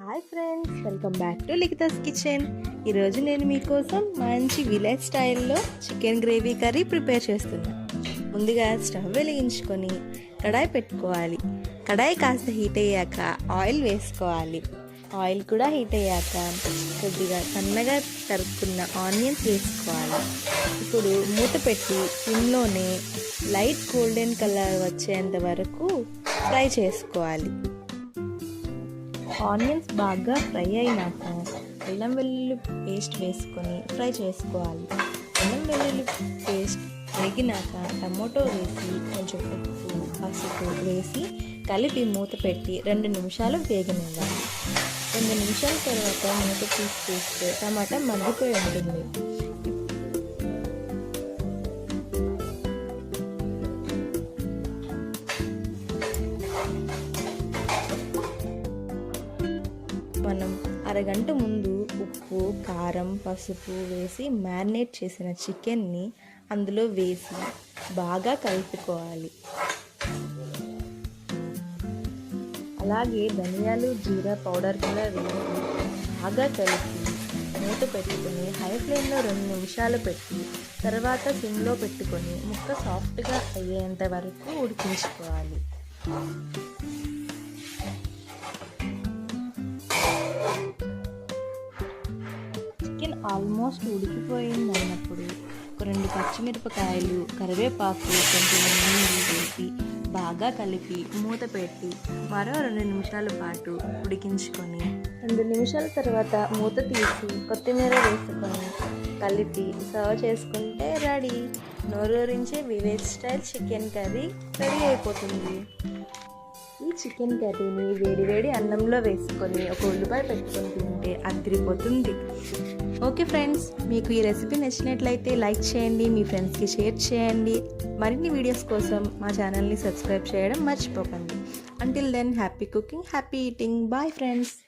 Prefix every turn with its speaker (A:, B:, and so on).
A: Hi friends welcome back to Likhitha's kitchen. ఈరోజు నేను మీకోసం మంచి విలేజ్ స్టైల్లో చికెన్ గ్రేవీ కర్రీ ప్రిపేర్ చేస్తున్నాను ముందుగా స్టవ్ వెలిగించుకొని కడాయి పెట్టుకోవాలి. కడాయి కాస్త హీట్ అయ్యాక ఆయిల్ వేసుకోవాలి. ఆయిల్ కూడా హీట్ అయ్యాక కొద్దిగా సన్నగా తరుక్కున్న ఆనియన్స్ వేసుకోవాలి. ఇప్పుడు మూత పెట్టి సిమ్లోనే లైట్ గోల్డెన్ కలర్ వచ్చేంత వరకు ఫ్రై చేసుకోవాలి. ఆనియన్స్ బాగా ఫ్రై అయినాక అల్లం వెల్లుల్లి పేస్ట్ వేసుకొని ఫ్రై చేసుకోవాలి. అల్లం వెల్లుల్లి పేస్ట్ వేగినాక టమోటో వేసి కొంచెం ఉప్పు పసుపు వేసి కలిపి మూత పెట్టి రెండు నిమిషాలు వేగనివ్వాలి. రెండు నిమిషాల తర్వాత మూత తీసి చూస్తే టమాటా మగ్గిపోయి ఉంటుంది. మనం అరగంట ముందు ఉప్పు కారం పసుపు వేసి మ్యారినేట్ చేసిన చికెన్ని అందులో వేసి బాగా కలుపుకోవాలి. అలాగే ధనియాలు జీరా పౌడర్ కూడా వేసి బాగా కలిపి మూత పెట్టుకొని హై ఫ్లేమ్లో రెండు నిమిషాలు పెట్టి తర్వాత సిమ్లో పెట్టుకొని ముక్క సాఫ్ట్గా అయ్యేంత వరకు ఉడికించుకోవాలి. ఆల్మోస్ట్ ఉడికిపోయింది అన్నప్పుడు ఒక రెండు పచ్చిమిరపకాయలు కరివేపాకు కొంచెం నీళ్ళు వేసి బాగా కలిపి మూత పెట్టి మరో రెండు నిమిషాల పాటు ఉడికించుకొని రెండు నిమిషాల తర్వాత మూత తీసి కొత్తిమీర వేసుకొని కలిపి సర్వ్ చేసుకుంటే ready. నోరూరించే village style chicken curry ready అయిపోతుంది. ఈ చికెన్ కర్రీని వేడివేడి అన్నంలో వేసుకొని ఒక ఉల్లిపాయ పెట్టుకొని తింటే అదిరిపోతుంది. ఓకే ఫ్రెండ్స్ మీకు ఈ రెసిపీ నచ్చినట్లయితే లైక్ చేయండి మీ ఫ్రెండ్స్కి షేర్ చేయండి. మరిన్ని వీడియోస్ కోసం మా ఛానల్ని సబ్స్క్రైబ్ చేయడం మర్చిపోకండి. Until then happy cooking happy eating bye friends